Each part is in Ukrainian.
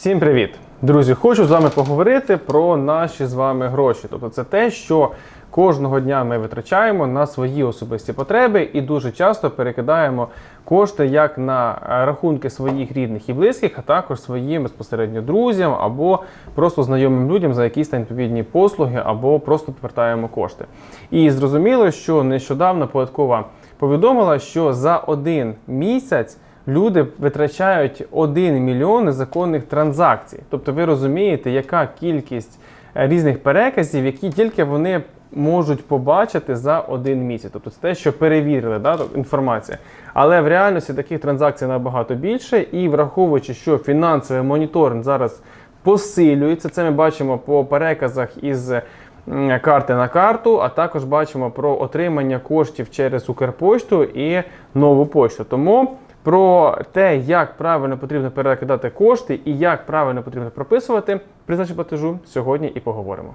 Всім привіт! Друзі, хочу з вами поговорити про наші з вами гроші. Тобто, це те, що кожного дня ми витрачаємо на свої особисті потреби і дуже часто перекидаємо кошти як на рахунки своїх рідних і близьких, а також своїм безпосередньо друзям або просто знайомим людям за якісь там відповідні послуги, або просто повертаємо кошти. І зрозуміло, що нещодавно податкова повідомила, що за один місяць люди витрачають 1 мільйон незаконних транзакцій. Тобто ви розумієте, яка кількість е, різних переказів, які тільки вони можуть побачити за один місяць. Тобто це те, що перевірили, да, інформація. Але в реальності таких транзакцій набагато більше, і враховуючи, що фінансовий моніторинг зараз посилюється, це ми бачимо по переказах із карти на карту, а також бачимо про отримання коштів через Укрпошту і нову пошту. Тому про те, як правильно потрібно перекидати кошти і як правильно потрібно прописувати призначення платежу, сьогодні і поговоримо.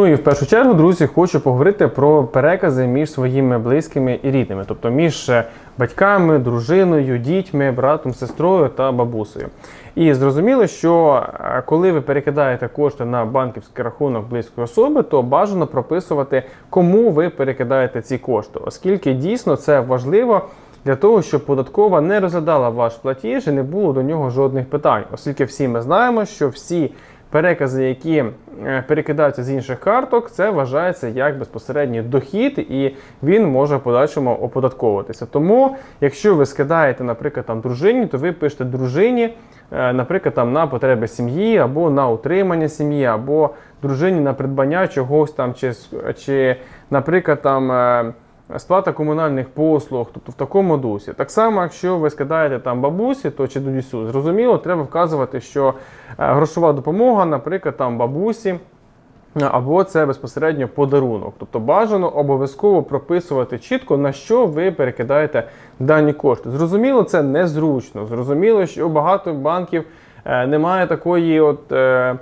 Ну і в першу чергу, друзі, хочу поговорити про перекази між своїми близькими і рідними, тобто між е, батьками, дружиною, дітьми, братом, сестрою та бабусею. І зрозуміло, що е, коли ви перекидаєте кошти на банківський рахунок близької особи, то бажано прописувати, кому ви перекидаєте ці кошти, оскільки дійсно це важливо. Для того щоб податкова не розглядала ваш платіж і не було до нього жодних питань, оскільки всі ми знаємо, що всі перекази, які е, перекидаються з інших карток, це вважається як безпосередній дохід, і він може в подальшому оподатковуватися. Тому, якщо ви скидаєте, наприклад, там дружині, то ви пишете дружині, е, наприклад, там на потреби сім'ї, або на утримання сім'ї, або дружині на придбання чогось там, чи, чи наприклад, там. Сплата комунальних послуг, тобто в такому дусі. Так само, якщо ви скидаєте там бабусі, то чи дідусю, зрозуміло, треба вказувати, що е, грошова допомога, наприклад, там бабусі. е, Або це безпосередньо подарунок. Тобто бажано обов'язково прописувати чітко, на що ви перекидаєте дані кошти. Зрозуміло, це незручно. Зрозуміло, що багато банків е, немає такої, от, е,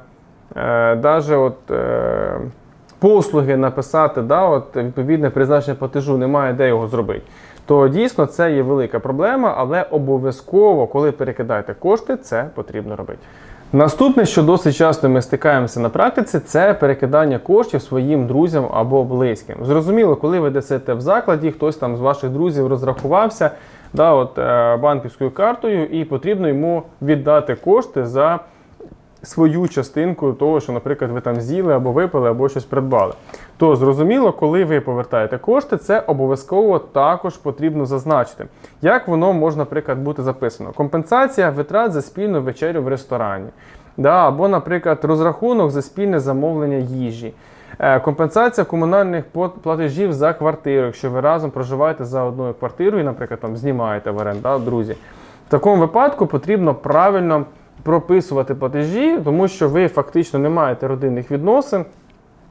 е, даже от, е, послуги написати, да, от, відповідне призначення платежу, немає де його зробити. То дійсно це є велика проблема, але обов'язково, коли перекидаєте кошти, це потрібно робити. Наступне, що досить часто ми стикаємося на практиці, це перекидання коштів своїм друзям або близьким. Зрозуміло, коли ви десите в закладі, хтось там з ваших друзів розрахувався да, от, е, банківською картою, і потрібно йому віддати кошти за свою частинку того, що, наприклад, ви там з'їли або випили, або щось придбали. То зрозуміло, коли ви повертаєте кошти, це обов'язково також потрібно зазначити. Як воно може, наприклад, бути записано? Компенсація витрат за спільну вечерю в ресторані. Да, або, наприклад, розрахунок за спільне замовлення їжі. Е, Компенсація комунальних платежів за квартиру, якщо ви разом проживаєте за одною квартирою, наприклад, там знімаєте в оренду, да, друзі. В такому випадку потрібно правильно прописувати платежі, тому що ви фактично не маєте родинних відносин.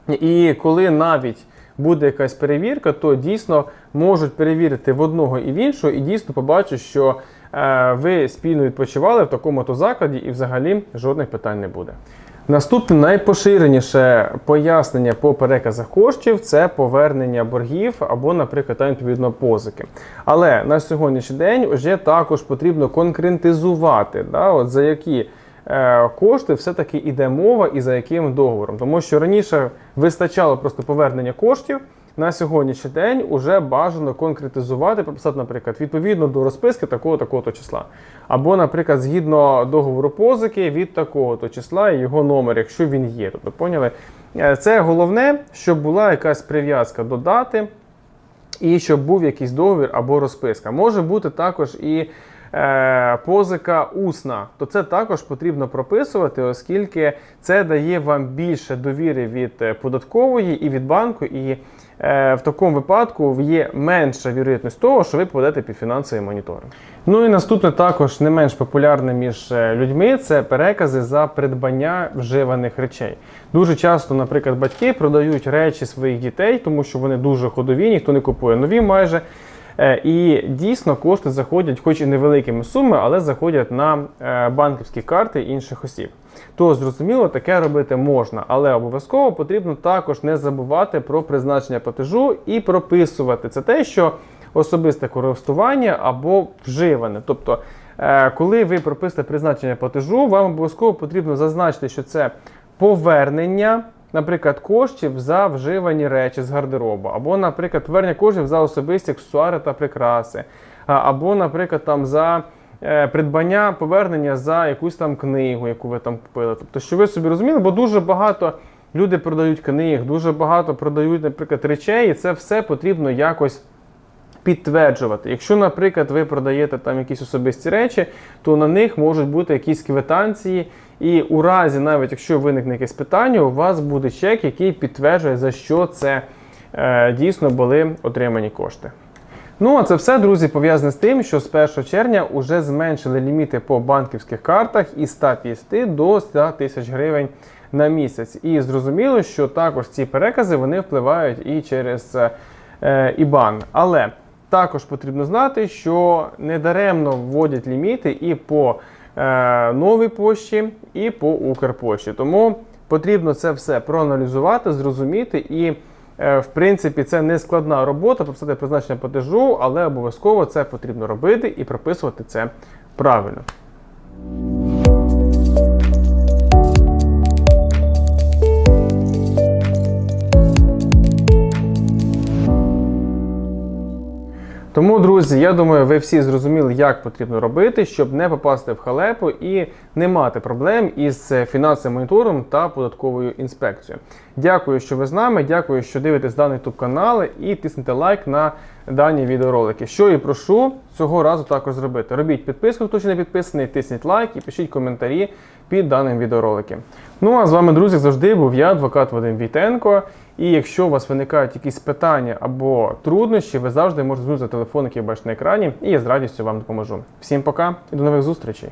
І коли навіть буде якась перевірка, то дійсно можуть перевірити в одного і в іншого, і дійсно побачать, що е, ви спільно відпочивали в такому-то закладі, і взагалі жодних питань не буде. Наступне найпоширеніше пояснення по переказах коштів це повернення боргів або, наприклад, там, відповідно позики. Але на сьогоднішній день вже також потрібно конкретизувати, да, от за які е, кошти все-таки йде мова і за яким договором. Тому що раніше вистачало просто повернення коштів. На сьогоднішній день вже бажано конкретизувати, прописати, наприклад, відповідно до розписки такого такого числа. Або, наприклад, згідно договору позики від такого-то числа і його номер, якщо він є. Тобто, поняли? Е, Це головне, щоб була якась прив'язка до дати, і щоб був якийсь договір або розписка. Може бути також і е, позика усна, то це також потрібно прописувати, оскільки це дає вам більше довіри від е, податкової і від банку, і в такому випадку є менша вірогідність того, що ви попадете під фінансовий моніторинг. Ну і наступне також не менш популярне між е, людьми це перекази за придбання вживаних речей. Дуже часто, наприклад, батьки продають речі своїх дітей, тому що вони дуже ходові, ніхто не купує нові майже. Е, І дійсно кошти заходять, хоч і невеликими сумами, але заходять на е, банківські карти інших осіб. То зрозуміло, таке робити можна, але обов'язково потрібно також не забувати про призначення платежу і прописувати це те, що особисте користування або вживане. Тобто, е, коли ви прописуєте призначення платежу, вам обов'язково потрібно зазначити, що це повернення. Наприклад, коштів за вживані речі з гардеробу, або, наприклад, повернення коштів за особисті аксесуари та прикраси, або, наприклад, там за е, придбання повернення за якусь там книгу, яку ви там купили. Тобто, що ви собі розуміли, бо дуже багато люди продають книг, дуже багато продають, наприклад, речей, і це все потрібно якось підтверджувати. Якщо, наприклад, ви продаєте там якісь особисті речі, то на них можуть бути якісь квитанції, і у разі, навіть якщо виникне якесь питання, у вас буде чек, який підтверджує, за що це е, дійсно були отримані кошти. Ну, а це все, друзі, пов'язане з тим, що з 1 червня вже зменшили ліміти по банківських картах із 150 до 100 тисяч гривень на місяць. І зрозуміло, що також ці перекази вони впливають і через е, ІБАН. Але також потрібно знати, що недаремно вводять ліміти і по е, новій пошті, і по Укрпошті. Тому потрібно це все проаналізувати, зрозуміти і. Е, В принципі, це не складна робота, прописати призначення платежу, але обов'язково це потрібно робити і прописувати це правильно. Тому, друзі, я думаю, ви всі зрозуміли, як потрібно робити, щоб не попасти в халепу і не мати проблем із фінансовим монітором та податковою інспекцією. Дякую, що ви з нами. Дякую, що дивитесь даний YouTube канал і тиснете лайк на дані відеоролики. Що і прошу цього разу також зробити. Робіть підписку, хто ще не підписаний, тисніть лайк і пишіть коментарі під даним відеороликом. Ну а з вами, друзі, завжди був я, адвокат Вадим Вітенко. І якщо у вас виникають якісь питання або труднощі, ви завжди можете звернутися телефон, який бачите на екрані, і я з радістю вам допоможу. Всім пока і до нових зустрічей!